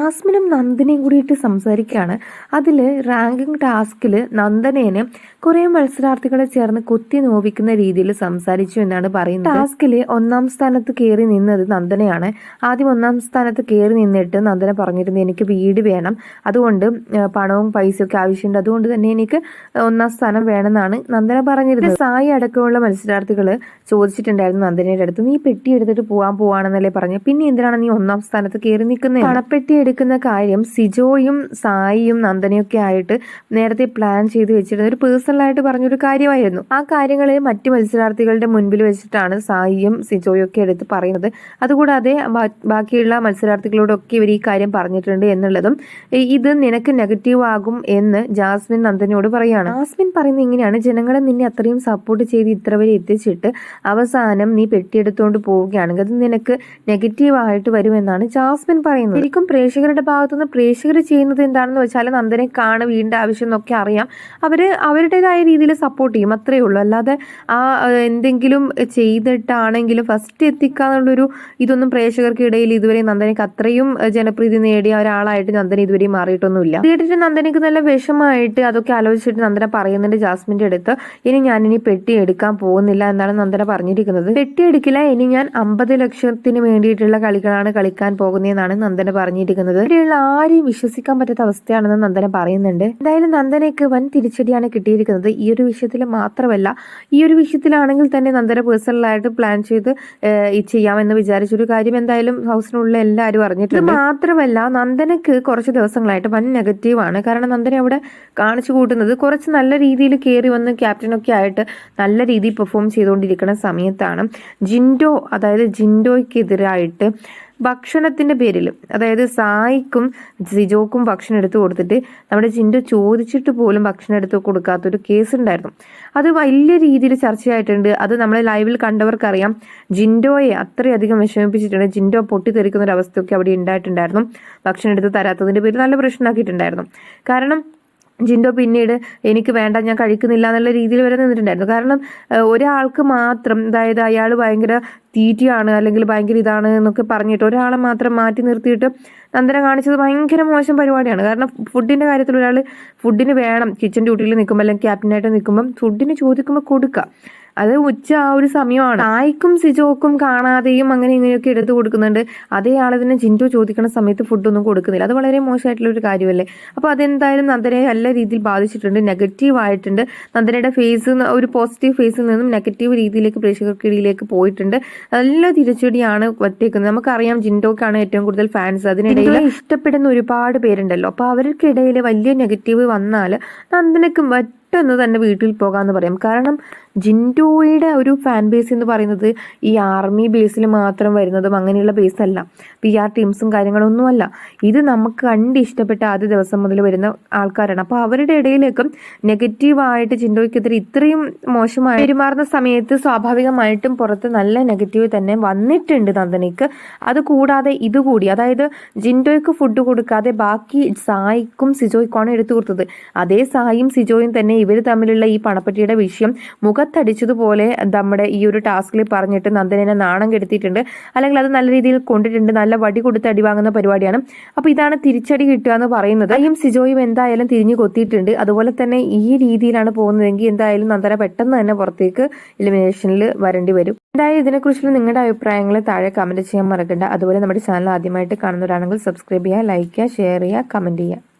ജാസ്മിനും നന്ദനയും കൂടിയിട്ട് സംസാരിക്കുകയാണ്. അതിൽ റാങ്കിങ് ടാസ്കിൽ നന്ദനേനെ കുറേ മത്സരാർത്ഥികളെ ചേർന്ന് കുത്തി നോവിക്കുന്ന രീതിയിൽ സംസാരിച്ചു എന്നാണ് പറയുന്നത്. ടാസ്കിൽ ഒന്നാം സ്ഥാനത്ത് കയറി നിന്നത് നന്ദനയാണ്. ആദ്യം ഒന്നാം സ്ഥാനത്ത് കയറി നിന്നിട്ട് നന്ദന പറഞ്ഞിരുന്നു എനിക്ക് വീട് വേണം. അതുകൊണ്ട് പണവും പൈസയൊക്കെ ആവശ്യമുണ്ട്. അതുകൊണ്ട് തന്നെ എനിക്ക് ഒന്നാം സ്ഥാനം വേണമെന്നാണ് നന്ദന പറഞ്ഞിരുന്നത്. സായി അടക്കമുള്ള മത്സരാർത്ഥികൾ ചോദിച്ചിട്ടുണ്ടായിരുന്നു നന്ദനയുടെ അടുത്ത് നീ പെട്ടി എടുത്തിട്ട് പോകാൻ പോവാണെന്നല്ലേ പറഞ്ഞു. പിന്നെ എന്തിനാണ് നീ ഒന്നാം സ്ഥാനത്ത് കയറി നിൽക്കുന്നത് പണപ്പെട്ടി എടുക്കുന്ന കാര്യം സിജോയും സായിയും നന്ദനയൊക്കെ ആയിട്ട് നേരത്തെ പ്ലാൻ ചെയ്ത് വെച്ചിരുന്ന ഒരു പേഴ്സണലായിട്ട് പറഞ്ഞൊരു കാര്യമായിരുന്നു. ആ കാര്യങ്ങളെ മറ്റ് മത്സരാർത്ഥികളുടെ മുൻപിൽ വെച്ചിട്ടാണ് സായിയും സിജോയും ഒക്കെ എടുത്ത് പറയുന്നത്. അതുകൂടാതെ ബാക്കിയുള്ള മത്സരാർത്ഥികളോടൊക്കെ ഇവർ ഈ കാര്യം പറഞ്ഞിട്ടുണ്ട് എന്നുള്ളതും ഇത് നിനക്ക് നെഗറ്റീവ് ആകും എന്ന് ജാസ്മിൻ നന്ദനയോട് പറയുകയാണ് ജാസ്മിൻ പറയുന്നത് ഇങ്ങനെയാണ് ജനങ്ങളെ നിന്നെ അത്രയും സപ്പോർട്ട് ചെയ്ത് ഇത്ര വരെ എത്തിച്ചിട്ട് അവസാനം നീ പെട്ടിയെടുത്തുകൊണ്ട് പോവുകയാണെങ്കിൽ അത് നിനക്ക് നെഗറ്റീവ് ആയിട്ട് വരുമെന്നാണ് ജാസ്മിൻ പറയുന്നത്. ശരിക്കും പ്രേക്ഷകരുടെ ഭാഗത്തുനിന്ന് പ്രേക്ഷകർ ചെയ്യുന്നത് എന്താണെന്ന് വെച്ചാൽ നന്ദനെ കാണ വീണ്ട ആവശ്യം എന്നൊക്കെ അറിയാം. അവർ അവരുടേതായ രീതിയിൽ സപ്പോർട്ട് ചെയ്യും അത്രയേ ഉള്ളൂ. അല്ലാതെ ആ എന്തെങ്കിലും ചെയ്തിട്ടാണെങ്കിലും ഫസ്റ്റ് എത്തിക്കാന്നുള്ളൊരു ഇതൊന്നും പ്രേക്ഷകർക്ക് ഇടയിൽ ഇതുവരെ നന്ദനയ്ക്ക് അത്രയും ജനപ്രീതി നേടിയ ഒരാളായിട്ട് നന്ദന ഇതുവരെ മാറിയിട്ടൊന്നുമില്ല. കേട്ടിട്ട് നന്ദനയ്ക്ക് നല്ല വിഷമായിട്ട് അതൊക്കെ ആലോചിച്ചിട്ട് നന്ദന പറയുന്നുണ്ട് ജാസ്മിന്റെ അടുത്ത് ഇനി ഞാൻ ഇനി പെട്ടി എടുക്കാൻ പോകുന്നില്ല എന്നാണ് നന്ദന പറഞ്ഞിരിക്കുന്നത്. പെട്ടി എടുക്കില്ല ഇനി ഞാൻ അമ്പത് ലക്ഷത്തിന് വേണ്ടിയിട്ടുള്ള കളികളാണ് കളിക്കാൻ പോകുന്നതെന്നാണ് നന്ദന പറഞ്ഞിരിക്കുന്നത്. ഇവിടെയുള്ള ആരെയും വിശ്വസിക്കാൻ പറ്റാത്ത അവസ്ഥയാണെന്ന് നന്ദന പറയുന്നുണ്ട്. എന്തായാലും നന്ദനയ്ക്ക് വൻ തിരിച്ചടിയാണ് കിട്ടിയിരിക്കുന്നത്. ഈ ഒരു വിഷയത്തിൽ മാത്രമല്ല ഈ ഒരു വിഷയത്തിലാണെങ്കിൽ തന്നെ നന്ദന പേഴ്സണലായിട്ട് പ്ലാൻ ചെയ്ത് ചെയ്യാമെന്ന് വിചാരിച്ചൊരു കാര്യം എന്തായാലും ഹൗസിനുള്ള എല്ലാവരും അറിഞ്ഞിട്ടുണ്ട്. മാത്രമല്ല നന്ദനക്ക് കുറച്ച് ദിവസങ്ങളായിട്ട് വൻ നെഗറ്റീവാണ് കാരണം നന്ദന അവിടെ കാണിച്ചു കൂട്ടുന്നത് കുറച്ച് നല്ല രീതിയിൽ കയറി വന്ന് ക്യാപ്റ്റനൊക്കെ ആയിട്ട് നല്ല രീതിയിൽ പെർഫോം ചെയ്തുകൊണ്ടിരിക്കുന്ന സമയത്താണ്. ജിൻഡോ അതായത് ജിൻഡോയ്ക്കെതിരായിട്ട് ഭക്ഷണത്തിന്റെ പേരിൽ അതായത് സായിക്കും സിജോക്കും ഭക്ഷണം എടുത്തു കൊടുത്തിട്ട് നമ്മുടെ ചിൻഡു ചോദിച്ചിട്ട് പോലും ഭക്ഷണം എടുത്ത് കൊടുക്കാത്തൊരു കേസ് ഉണ്ടായിരുന്നു അത് വലിയ രീതിയിൽ ചർച്ചയായിട്ടുണ്ട്. അത് നമ്മളെ ലൈവിൽ കണ്ടവർക്കറിയാം. ജിൻഡോയെ അത്രയധികം വിഷമിപ്പിച്ചിട്ടുണ്ട്. ജിൻഡോ പൊട്ടിത്തെറിക്കുന്ന ഒരു അവസ്ഥയൊക്കെ അവിടെ ഉണ്ടായിട്ടുണ്ടായിരുന്നു. ഭക്ഷണം എടുത്ത് തരാത്തതിന്റെ പേരിൽ നല്ല പ്രശ്നമാക്കിയിട്ടുണ്ടായിരുന്നു. കാരണം ജിൻഡോ പിന്നീട് എനിക്ക് വേണ്ട ഞാൻ കഴിക്കുന്നില്ല എന്നുള്ള രീതിയിൽ വരെ നിന്നിട്ടുണ്ടായിരുന്നു. കാരണം ഒരാൾക്ക് മാത്രം അതായത് അയാൾ ഭയങ്കര തീറ്റിയാണ് അല്ലെങ്കിൽ ഭയങ്കര ഇതാണ് എന്നൊക്കെ പറഞ്ഞിട്ട് ഒരാളെ മാത്രം മാറ്റി നിർത്തിയിട്ട് നന്ദന കാണിച്ചത് ഭയങ്കര മോശം പരിപാടിയാണ്. കാരണം ഫുഡിന്റെ കാര്യത്തിൽ ഒരാൾ ഫുഡിന് വേണം കിച്ചൺ ഡ്യൂട്ടിയിൽ നിൽക്കുമ്പോൾ അല്ലെങ്കിൽ ക്യാപ്റ്റനായിട്ട് നിൽക്കുമ്പം ഫുഡിന് ചോദിക്കുമ്പോൾ കൊടുക്കുക അത് ഉച്ച ആ ഒരു സമയമാണ്. ആയിക്കും സിജോക്കും കാണാതെയും അങ്ങനെ ഇങ്ങനെയൊക്കെ എടുത്തു കൊടുക്കുന്നുണ്ട്. അതേ ആളെ തന്നെ ജിൻഡോ ചോദിക്കുന്ന സമയത്ത് ഫുഡൊന്നും കൊടുക്കുന്നില്ല. അത് വളരെ മോശമായിട്ടുള്ള ഒരു കാര്യമല്ലേ? അപ്പോൾ അതെന്തായാലും നന്ദനയെ നല്ല രീതിയിൽ ബാധിച്ചിട്ടുണ്ട്. നെഗറ്റീവ് ആയിട്ടുണ്ട്. നന്ദനയുടെ ഫേസ് ഒരു പോസിറ്റീവ് ഫേസിൽ നിന്നും നെഗറ്റീവ് രീതിയിലേക്ക് പ്രേക്ഷകർക്കിടയിലേക്ക് പോയിട്ടുണ്ട്. നല്ല തിരിച്ചടിയാണ് വറ്റേക്കുന്നത് നമുക്കറിയാം ജിൻഡോക്കാണ് ഏറ്റവും കൂടുതൽ ഫാൻസ് അതിനിടയിൽ ഇഷ്ടപ്പെടുന്ന ഒരുപാട് പേരുണ്ടല്ലോ. അപ്പോൾ അവർക്കിടയിൽ വലിയ നെഗറ്റീവ് വന്നാൽ നന്ദനക്ക് പെട്ടെന്ന് തന്നെ വീട്ടിൽ പോകാമെന്ന് പറയാം. കാരണം ജിൻഡോയുടെ ഒരു ഫാൻ ബേസ് എന്ന് പറയുന്നത് ഈ ആർമി ബേസിൽ മാത്രം വരുന്നതും അങ്ങനെയുള്ള ബേസ് അല്ല. പി ആർ ടീംസും കാര്യങ്ങളൊന്നും അല്ല ഇത് നമുക്ക് കണ്ട് ഇഷ്ടപ്പെട്ട ആദ്യ ദിവസം മുതൽ വരുന്ന ആൾക്കാരാണ്. അപ്പോൾ അവരുടെ ഇടയിലേക്കും നെഗറ്റീവായിട്ട് ജിൻഡോയ്ക്കെതിരെ ഇത്രയും മോശമായി പെരുമാറുന്ന സമയത്ത് സ്വാഭാവികമായിട്ടും പുറത്ത് നല്ല നെഗറ്റീവ് തന്നെ വന്നിട്ടുണ്ട് നന്ദനയ്ക്ക്. അതുകൂടാതെ ഇതുകൂടി അതായത് ജിൻഡോയ്ക്ക് ഫുഡ് കൊടുക്കാതെ ബാക്കി സായിക്കും സിജോയ്ക്കുമാണ് എടുത്തു കൊടുത്തത് അതേ സായും സിജോയും തന്നെ ഇവർ തമ്മിലുള്ള ഈ പണപ്പെട്ടിയുടെ വിഷയം മുഖത്തടിച്ചതുപോലെ നമ്മുടെ ഈ ഒരു ടാസ്കിൽ പറഞ്ഞിട്ട് നന്ദനെ നാണം കെടുത്തിയിട്ടുണ്ട്. അല്ലെങ്കിൽ അത് നല്ല രീതിയിൽ കൊണ്ടിട്ടുണ്ട്. നല്ല വടി കൊടുത്ത് അടി വാങ്ങുന്ന പരിപാടിയാണ്. അപ്പോൾ ഇതാണ് തിരിച്ചടി കിട്ടുക എന്ന് പറയുന്നത്. സായും സിജോയും എന്തായാലും തിരിഞ്ഞു കൊത്തിയിട്ടുണ്ട്. അതുപോലെ തന്നെ ഈ രീതിയിലാണ് പോകുന്നതെങ്കിൽ എന്തായാലും നന്ദന പെട്ടെന്ന് തന്നെ പുറത്തേക്ക് എലിമിനേഷനിൽ വരേണ്ടി വരും. എന്തായാലും ഇതിനെക്കുറിച്ചുള്ള നിങ്ങളുടെ അഭിപ്രായങ്ങൾ താഴെ കമന്റ് ചെയ്യാൻ മറക്കണ്ട. അതുപോലെ നമ്മുടെ ചാനൽ ആദ്യമായിട്ട് കാണുന്നവരാണെങ്കിൽ സബ്സ്ക്രൈബ് ചെയ്യുക ലൈക്ക് ചെയ്യുക ഷെയർ ചെയ്യുക കമന്റ് ചെയ്യുക.